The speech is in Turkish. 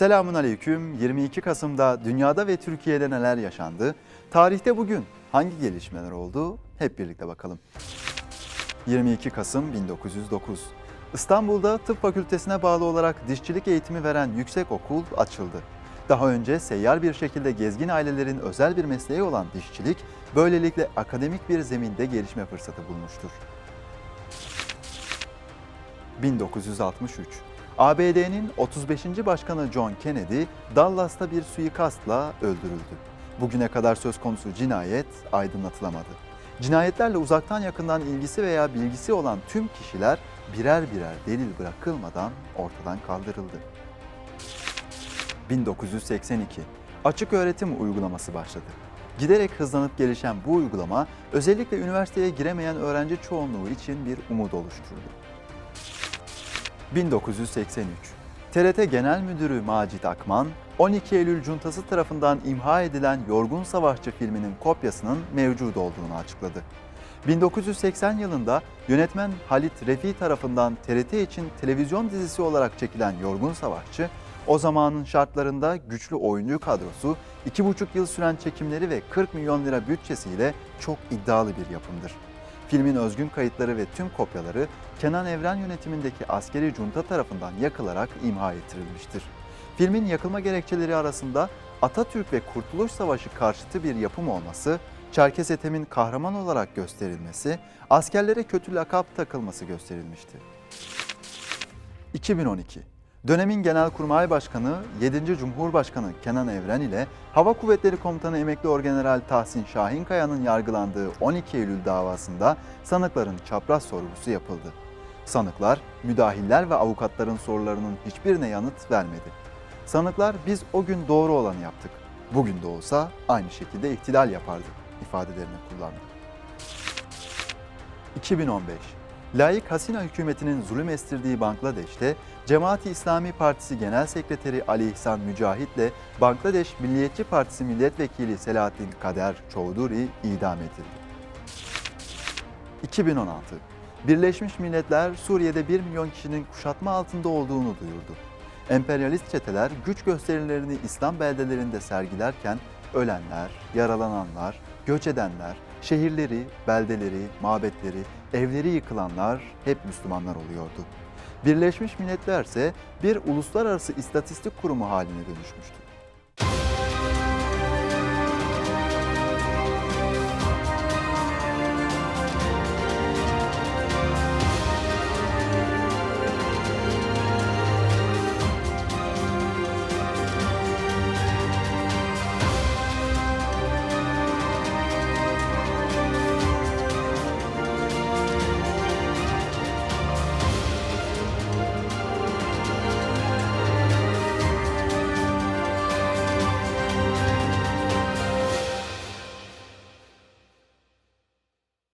Selamun Aleyküm. 22 Kasım'da dünyada ve Türkiye'de neler yaşandı? Tarihte bugün hangi gelişmeler oldu? Hep birlikte bakalım. 22 Kasım 1909. İstanbul'da tıp fakültesine bağlı olarak dişçilik eğitimi veren yüksek okul açıldı. Daha önce seyyar bir şekilde gezgin ailelerin özel bir mesleği olan dişçilik, böylelikle akademik bir zeminde gelişme fırsatı bulmuştur. 1963. ABD'nin 35. Başkanı John Kennedy, Dallas'ta bir suikastla öldürüldü. Bugüne kadar söz konusu cinayet aydınlatılamadı. Cinayetlerle uzaktan yakından ilgisi veya bilgisi olan tüm kişiler birer birer delil bırakılmadan ortadan kaldırıldı. 1982. Açık öğretim uygulaması başladı. Giderek hızlanıp gelişen bu uygulama özellikle üniversiteye giremeyen öğrenci çoğunluğu için bir umut oluşturdu. 1983. TRT Genel Müdürü Macit Akman, 12 Eylül Cuntası tarafından imha edilen Yorgun Savaşçı filminin kopyasının mevcut olduğunu açıkladı. 1980 yılında yönetmen Halit Refi tarafından TRT için televizyon dizisi olarak çekilen Yorgun Savaşçı, o zamanın şartlarında güçlü oyuncu kadrosu, 2,5 yıl süren çekimleri ve 40 milyon lira bütçesiyle çok iddialı bir yapımdır. Filmin özgün kayıtları ve tüm kopyaları Kenan Evren yönetimindeki askeri junta tarafından yakılarak imha ettirilmiştir. Filmin yakılma gerekçeleri arasında Atatürk ve Kurtuluş Savaşı karşıtı bir yapım olması, Çerkes Ethem'in kahraman olarak gösterilmesi, askerlere kötü lakap takılması gösterilmişti. 2012 Dönemin Genelkurmay Başkanı 7. Cumhurbaşkanı Kenan Evren ile Hava Kuvvetleri Komutanı Emekli Orgeneral Tahsin Şahinkaya'nın yargılandığı 12 Eylül davasında sanıkların çapraz sorgusu yapıldı. Sanıklar, müdahiller ve avukatların sorularının hiçbirine yanıt vermedi. Sanıklar biz o gün doğru olanı yaptık. Bugün de olsa aynı şekilde ihtilal yapardık ifadelerini kullandı. 2015 Layık Hasina hükümetinin zulüm estirdiği Bangladeş'te Cemaati İslami Partisi Genel Sekreteri Ali İhsan Mücahit ile Bangladeş Milliyetçi Partisi Milletvekili Selahattin Kader Çowdhury idam edildi. 2016 Birleşmiş Milletler Suriye'de 1 milyon kişinin kuşatma altında olduğunu duyurdu. Emperyalist çeteler güç gösterilerini İslam beldelerinde sergilerken ölenler, yaralananlar, göç edenler, şehirleri, beldeleri, mabetleri, evleri yıkılanlar hep Müslümanlar oluyordu. Birleşmiş Milletler ise bir uluslararası istatistik kurumu haline dönüşmüştü.